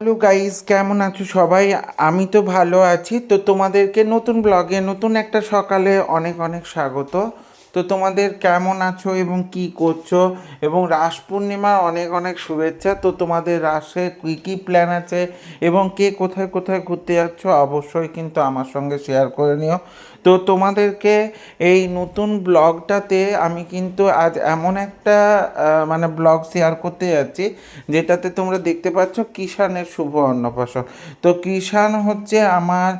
Hello guys কেমন আছো সবাই? আমি তো ভালো আছি। তো তোমাদেরকে নতুন ব্লগে নতুন একটা সকালে অনেক অনেক স্বাগত। তো তোমাদের কেমন আছো এবং কি করছ? এবং রাস পূর্ণিমার অনেক অনেক শুভেচ্ছা। তো তোমাদের রাসে কী কী প্ল্যান আছে এবং কে কোথায় কোথায় ঘুরতে যাচ্ছ অবশ্যই কিন্তু আমার সঙ্গে শেয়ার করে নিও। তো তোমাদেরকে এই নতুন ব্লগটাতে আমি কিন্তু আজ এমন একটা মানে ব্লগ শেয়ার করতে যাচ্ছি, যেটাতে তোমরা দেখতে পাচ্ছ কিষানের শুভ অন্নপ্রাশন। তো কিষান হচ্ছে আমার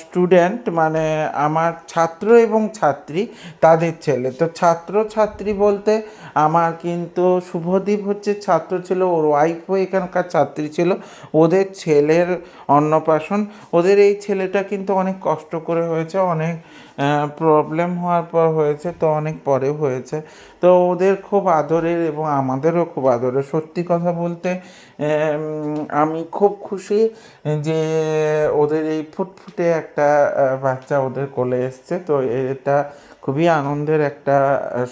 স্টুডেন্ট মানে আমার ছাত্র এবং ছাত্রী। তাদের ছেলে। তো ছাত্র, ছাত্রী বলতে আমার কিন্তু শুভদীপ হচ্ছে ছাত্র ছিল, ওর ওয়াইফও এখানকার ছাত্রী ছিল। ওদের ছেলের অন্নপ্রাশন, ওদের এই ছেলেটা কিন্তু অনেক কষ্ট করে হয়েছে, অনেক প্রবলেম হওয়ার পর হয়েছে, তো অনেক পরে হয়েছে। তো ওদের খুব আদরের এবং আমাদেরও খুব আদরের। সত্যি কথা বলতে আমি খুব খুশি যে ওদের এই ফুটফুটে একটা বাচ্চা ওদের কোলে এসছে। তো এটা খুবই আনন্দের একটা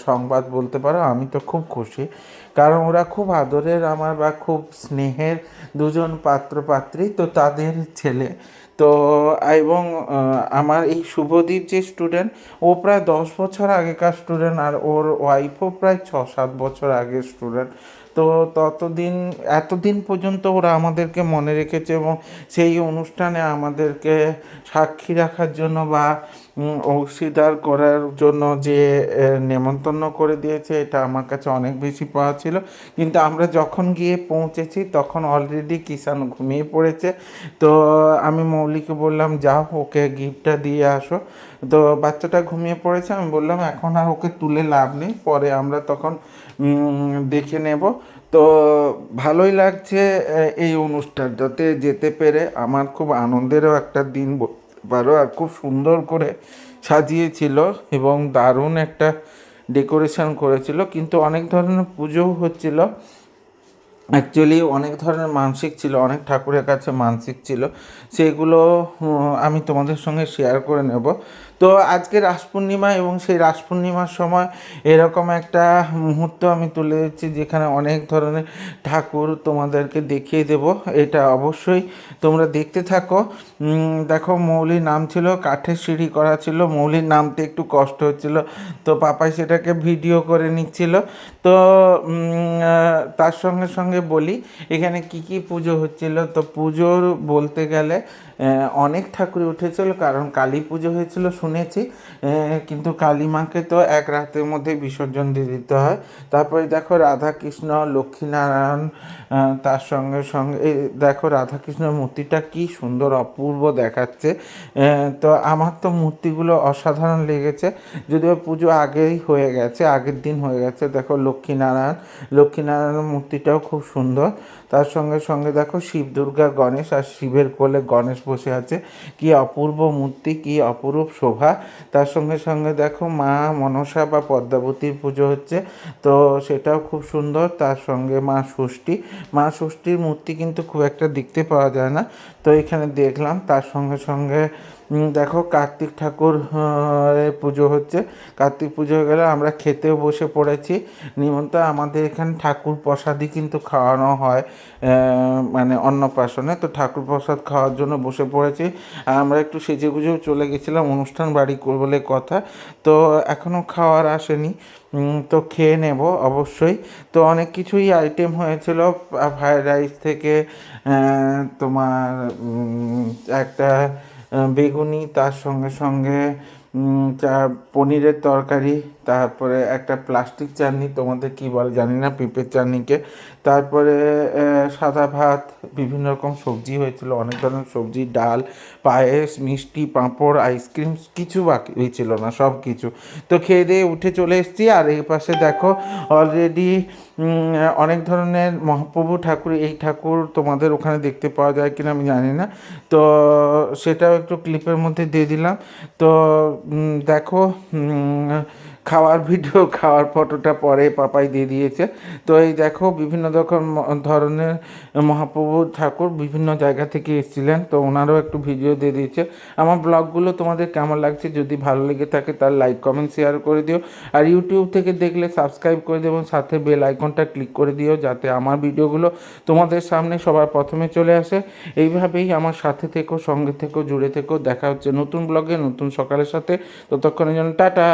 সংবাদ বলতে পারো, আমি তো খুব খুশি। কারণ ওরা খুব আদরের আমার বা খুব স্নেহের দুজন পাত্র পাত্রী তো তাদের ছেলে। তো, এবং আমার এই শুভদীপ যে স্টুডেন্ট ও প্রায় দশ বছর আগেকার স্টুডেন্ট আর ওর ওয়াইফও প্রায় ছ সাত বছর আগের স্টুডেন্ট তো ততদিন, এতদিন পর্যন্ত ওরা আমাদেরকে মনে রেখেছে এবং সেই অনুষ্ঠানে আমাদেরকে সাক্ষী রাখার জন্য বা অংশীদার করার জন্য যে নেমন্তন্ন করে দিয়েছে, এটা আমার কাছে অনেক বেশি পাওয়া ছিল। কিন্তু আমরা যখন গিয়ে পৌঁছেছি, তখন অলরেডি কিষান ঘুমিয়ে পড়েছে। তো, আমি মৌলিকে বললাম যাও ওকে গিফটটা দিয়ে আসো। তো, বাচ্চাটা ঘুমিয়ে পড়েছে। আমি বললাম, এখন আর ওকে তুলে লাভ নেই, পরে আমরা তখন দেখে নেব। তো, ভালোই লাগছে এই অনুষ্ঠানটাতে যেতে পেরে। আমার খুব আনন্দেরও একটা দিন পারো আর খুব সুন্দর করে সাজিয়েছিল এবং দারুণ একটা ডেকোরেশন করেছিল। কিন্তু অনেক ধরনের পুজো হচ্ছিল। অ্যাকচুয়ালি অনেক ধরনের মানসিক ছিল, অনেক ঠাকুরের কাছে মানসিক ছিল। সেগুলো আমি তোমাদের সঙ্গে শেয়ার করে নেব। তো আজকে রাস পূর্ণিমা এবং সেই রাস পূর্ণিমার সময় এরকম একটা মুহূর্ত আমি তুলে দিচ্ছি যেখানে অনেক ধরনের ঠাকুর তোমাদেরকে দেখিয়ে দেব। এটা অবশ্যই তোমরা দেখতে থাকো। দেখো মৌলির নাম ছিল, কাঠের সিঁড়ি করা ছিল, মৌলির নামতে একটু কষ্ট হচ্ছিল। তো পাপাই সেটাকে ভিডিও করে নিচ্ছিল। তো তার সঙ্গে সঙ্গে বলি, এখানে কি কি পুজো হচ্ছিল? তো পুজোর বলতে গেলে অনেক ঠাকুর উঠেছিল, কারণ কালী পুজো হয়েছিল শুনেছি কিন্তু কালী মাকে তো এক রাতের মধ্যে বিসর্জন দিয়ে দিতে হয়। তারপরে দেখো রাধা কৃষ্ণ লক্ষ্মীনারায়ণ তার সঙ্গে সঙ্গে দেখো রাধাকৃষ্ণের মূর্তিটা কি সুন্দর, অপূর্ব দেখাচ্ছে। তো আমার তো মূর্তিগুলো অসাধারণ লেগেছে। যদিও পুজো আগেই হয়ে গেছে, আগের দিন হয়ে গেছে, দেখো লক্ষ্মীনারায়ণ লক্ষ্মীনারায়ণের মূর্তিটাও খুব সুন্দর। তার সঙ্গে সঙ্গে দেখো শিব দুর্গা, গণেশ আর শিবের কোলে গণেশ বসে আছে। কি অপূর্ব মূর্তি, কি অপরূপ শোভা তার সঙ্গে সঙ্গে দেখো মা মনসা বা পদ্মাবতীর পুজো হচ্ছে। তো সেটাও খুব সুন্দর। তার সঙ্গে মা ষষ্ঠী। মা ষষ্ঠীর মূর্তি কিন্তু খুব একটা দেখতে পাওয়া যায় না। তো এখানে দেখলাম, তার সঙ্গে সঙ্গে দেখো কার্তিক ঠাকুর পুজো হচ্ছে। কার্তিক পুজো হয়ে গেলে আমরা খেতেও বসে পড়েছি। নিমন্ত্রণ আমাদের এখানে ঠাকুর প্রসাদই কিন্তু খাওয়ানো হয় মানে অন্নপ্রাশনে। তো ঠাকুর প্রসাদ খাওয়ার জন্য বসে পড়েছি। আমরা একটু সেজে গুজেও চলে গেছিলাম, অনুষ্ঠান বাড়ি বলে কথা। তো এখনও খাওয়ার আসেনি। তো খেয়ে নেব অবশ্যই। তো অনেক কিছুই আইটেম হয়েছিল ফ্রায়েড রাইস থেকে তোমার একটা বেগুনি তার সঙ্গে সঙ্গে চা, পনিরের তরকারি, তারপরে একটা প্লাস্টিক চাটনি, তোমাদের কি বলে জানি না পেঁপের চাটনিকে। তারপরে সাদা ভাত, বিভিন্ন রকম সবজি হয়েছিল, অনেক ধরনের সবজি, ডাল, পায়েস, মিষ্টি, পাঁপড় আইসক্রিম কিছু বাকি ছিল না, সব কিছু। তো খেয়ে দিয়ে উঠে চলে এসেছি, আর এই পাশে দেখো অলরেডি অনেক ধরনের মহাপ্রভু ঠাকুর, এই ঠাকুর তোমাদের ওখানে দেখতে পাওয়া যায় কিনা আমি জানি না। তো, সেটাও একটু ক্লিপের মধ্যে দিয়ে দিলাম। তো দেখো খাওয়ার ভিডিও, খাওয়ার ফটোটা পরে পাপাই দিয়ে দিয়েছে। তো এই দেখো, বিভিন্ন রকম ধরনের মহাপ্রভু ঠাকুর বিভিন্ন জায়গা থেকে এসেছিলেন, তো ওনারও একটু ভিডিও দিয়ে দিয়েছে। আমার ব্লগগুলো তোমাদের কেমন লাগছে? যদি ভালো লেগে থাকে তার লাইক কমেন্ট শেয়ার করে দিও। আর ইউটিউব থেকে দেখলে সাবস্ক্রাইব করে দিও এবং সাথে বেল আইকনটা ক্লিক করে দিও, যাতে আমার ভিডিওগুলো তোমাদের সামনে সবার প্রথমে চলে আসে। এইভাবেই আমার সাথে থেকো, সঙ্গে থেকো, জুড়ে থেকো। দেখা হচ্ছে নতুন ব্লগে নতুন সকালের সাথে। ততক্ষণের জন্য টাটা!